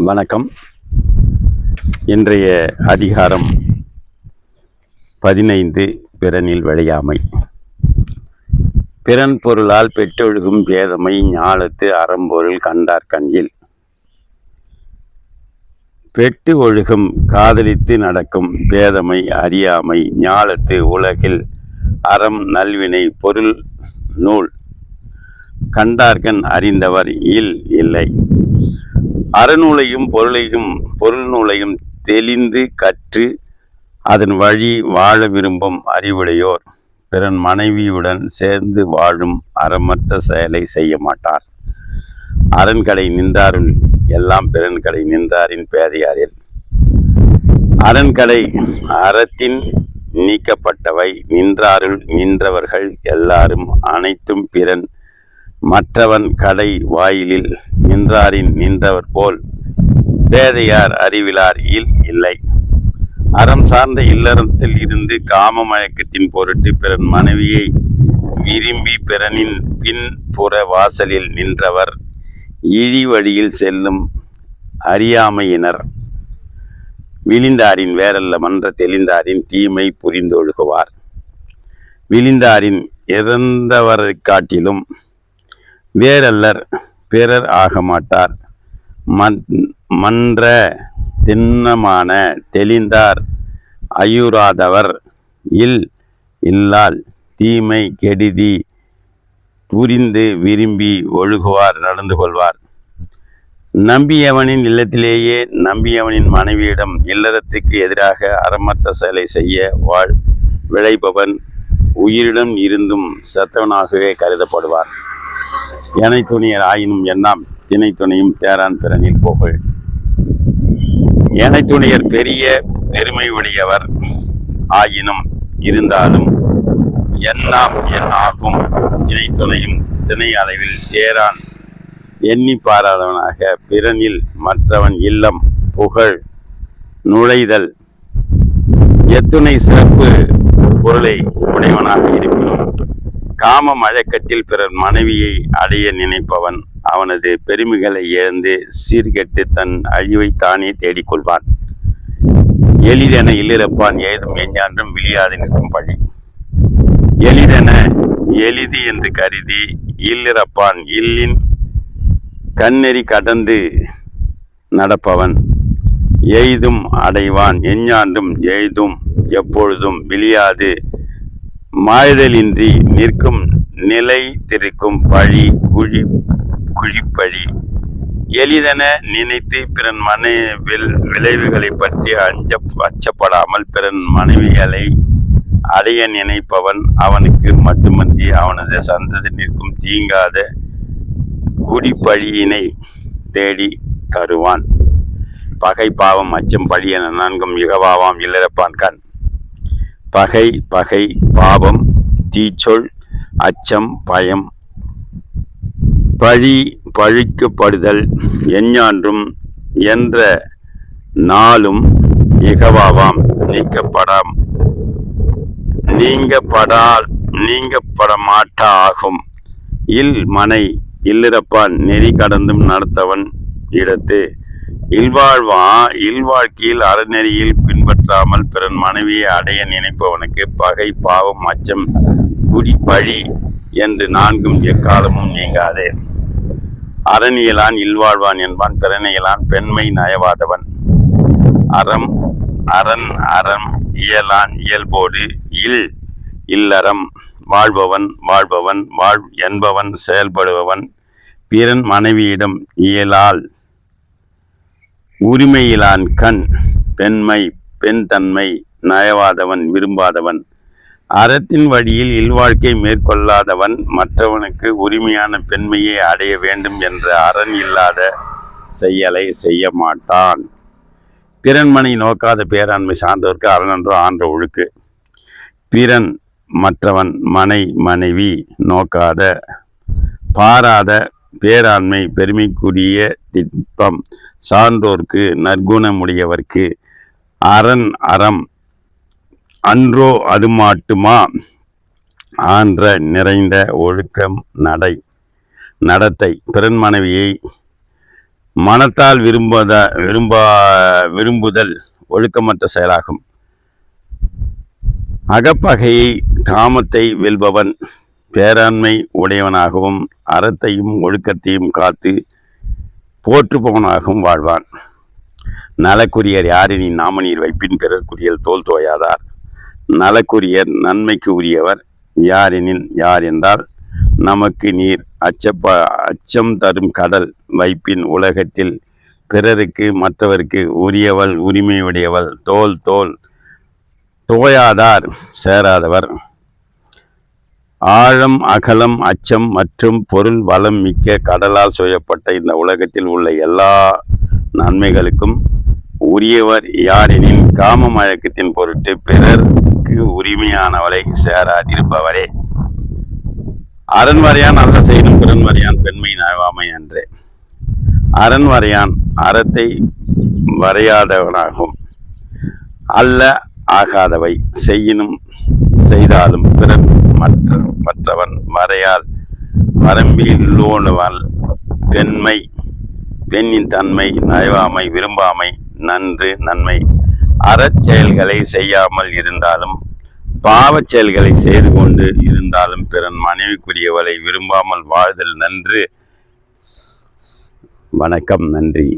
வணக்கம். இன்றைய அதிகாரம் பதினைந்து பிறனில் விளையாமை. பிறன் பொருளால் பெற்றொழுகும் பேதமை ஞாலத்து அறம்பொருள் கண்டார் கண்ணில். பெட்டு ஒழுகும் காதலித்து நடக்கும் பேதமை அறியாமை ஞாலத்து உலகில் அறம் நல்வினை பொருள் நூல். கண்டார்கண் அறிந்தவர் இல் இல்லை. அறநூலையும் பொருளையும் பொருள் நூலையும் தெளிந்து கற்று அதன் வழி வாழ விரும்பும் அறிவுடையோர் பிறன் மனைவியுடன் சேர்ந்து வாழும் அறமற்ற செயலை செய்ய மாட்டார். அரண்கடை நின்றாருள் எல்லாம் பிறன்கடை நின்றாரின் பேதையாரில். அரண்கடை அறத்தின் நீக்கப்பட்டவை நின்றாருள் நின்றவர்கள் எல்லாரும் அனைத்தும் பிறன் மற்றவன் கடை வாயிலில் நின்றாரின் நின்றவர் போல் பேதையார் அறிவிலார் இல் இல்லை. அறம் சார்ந்த இல்லறத்தில் இருந்து காம மயக்கத்தின் பொருட்டு பிறன் மனைவியை விரும்பி பிறனின் பின்புற வாசலில் நின்றவர் இழி வழியில் செல்லும் அறியாமையினர். விழிந்தாரின் வேறல்ல மன்ற தெளிந்தாரின் தீமை புரிந்தொழுகுவார் விழிந்தாரின் இறந்தவரை காட்டிலும் வேறல்லர் பிறர் ஆகமாட்டார். மன் மன்ற திண்ணமான தெளிந்தார். அயுராதவர் இல் இல்லால் தீமை கெடுதி புரிந்து விரும்பி ஒழுகுவார் நடந்து கொள்வார். நம்பியவனின் இல்லத்திலேயே நம்பியவனின் மனைவியிடம் இல்லறத்துக்கு எதிராக அறமற்ற செயலை செய்ய வாழ் விளைபவன் உயிரிடம் இருந்தும் செத்தவனாகவே கருதப்படுவார். எனை துணியர் ஆயினும் எண்ணாம் திணை துணையும் தேரான் பிறனில் புகழ் எனை துணியர் பெரிய பெருமை உடையவர் ஆயினும் இருந்தாலும் எண்ணாம் என் ஆகும் திணை துணையும் திணை அளவில் தேரான். எண்ணி பாராதவனாக பிறனில் மற்றவன் இல்லம் புகழ் நுழைதல். எத்துணை சிறப்பு பொருளை உடையவனாக இருப்பினும் காம மழக்கத்தில் பிறர் மனைவியை அடைய நினைப்பவன். அவனது பெருமைகளை இழந்து சீர்கெட்டு தன் அழிவை தானே தேடிக்கொள்வான். எளிதென இல்லிறப்பான் ஏதும் எஞ்ஞான்றும் விழியாது நிற்கும் பழி. எளிதென எளிது என்று கருதி இல்லிறப்பான் இல்லின் கண்ணெறி கடந்து நடப்பவன். எய்தும் அடைவான் எஞ்ஞாண்டும் எய்தும் எப்பொழுதும் விழியாது மாறுதலின்றி நிற்கும் நிலைத்திருக்கும் பழி குழி குழிப்பழி. எளிதென நினைத்து பிறன் மனைவில் விளைவுகளை பற்றி அஞ்ச அச்சப்படாமல் பிறன் மனைவிகளை அடைய நினைப்பவன் அவனுக்கு மட்டுமன்றி அவனது சந்ததி நிற்கும் தீங்காத குடிப்பழியினை தேடி தருவான். பகை பாவம் அச்சம் பழி என நான்கும் யுகவாவாம் இல்லறப்பான். பகை பகை பாவம் தீச்சொல் அச்சம் பயம். பழி பழிக்கப்படுதல் எஞ்ஞான்றும் என்ற நாளும் இகவாவாம் நீக்கப்படாம். நீங்கப்படால் நீங்கப்பட மாட்டா ஆகும் இல் மனை இல்லிறப்பான் நெறி கடந்தும் நடத்தவன் இடத்து. இல்வாழ்வா? இல்வாழ்க்கையில் அறநெறியில் பின்பற்றாமல் பிறன் மனைவியை அடைய நினைப்பவனுக்கு பகை பாவம் அச்சம் குடி பழி என்று நான்கும் எக்காலமும் நீங்காதே. அறநியலான் இல்வாழ்வான் என்பான் பிறனையலான் பெண்மை நயவாதவன். அறம் அரண் அறம் இயலான் இயல்போடு இல் இல்லறம் வாழ்பவன் வாழ்பவன் வாழ் என்பவன் செயல்படுபவன் பிறன் மனைவியிடம் இயலால் உரிமையிலான் கண் பெண்மை பெண் தன்மை நயவாதவன் விரும்பாதவன். அறத்தின் வழியில் இல்வாழ்க்கை மேற்கொள்ளாதவன் மற்றவனுக்கு உரிமையான பெண்மையை அடைய வேண்டும் என்ற அரண் இல்லாத செயலை செய்ய மாட்டான். பிறன்மனை நோக்காத பேராண்மை சார்ந்தவர்க்கு அறனன்றோ ஆன்ற ஒழுக்கு. பிறன் மற்றவன் மனை மனைவி நோக்காத பாராத பேராண்மை பெருமைக்குரிய திட்பம். சான்றோர்க்கு நற்குணமுடையவர்க்கு அரண் அறம் அன்றோ அது மாட்டுமா ஆன்ற நிறைந்த ஒழுக்கம் நடை நடத்தை. பிறன் மனைவியை மனத்தால் விரும்பத விரும்பா விரும்புதல் ஒழுக்கமற்ற செயலாகும். அகப்பகையை காமத்தை வெல்பவன் பேராண்மை உடையவனாகவும் அறத்தையும் ஒழுக்கத்தையும் காத்து போற்றுபவனாகவும் வாழ்வான். நலக்குரியர் யாரினி நாமநீர் வைப்பின் பிறர்க்குரியல் தோல் தோயாதார். நலக்குரியர் நன்மைக்கு உரியவர் யாரெனின் யார் என்றால் நமக்கு நீர் அச்சப்ப அச்சம் தரும் கடல் வைப்பின் உலகத்தில் பிறருக்கு மற்றவருக்கு உரியவள் உரிமையுடையவள் தோல் தோல் தோயாதார் சேராதவர். ஆழம் அகலம் அச்சம் மற்றும் பொருள் வளம் மிக்க கடலால் சுயப்பட்ட இந்த உலகத்தில் உள்ள எல்லா நன்மைகளுக்கும் உரியவர் யாரெனில் காம மயக்கத்தின் பொருட்டு பிறர்க்கு உரிமையானவரை சேராதிருப்பவரே. அரண்வரையான் அல்ல செய்யும் பிறன்வரையான் பெண்மை நயவாமை அன்றே. அரண்வரையான் அறத்தை வரையாதவனாகும். அல்ல ஆகாதவை செய்யினும் செய்தாலும் பிறன் மற்ற மற்றவன் மறையால் வரம்பில்லோனுவல் பெண்மை பெண்ணின் தன்மை நயவாமை விரும்பாமை நன்று நன்மை. அறச்செயல்களை செய்யாமல் இருந்தாலும் பாவச் செயல்களை செய்து கொண்டு இருந்தாலும் பிறன் மனைவிக்குரியவளை விரும்பாமல் வாழ்தல் நன்று. வணக்கம் நன்றி.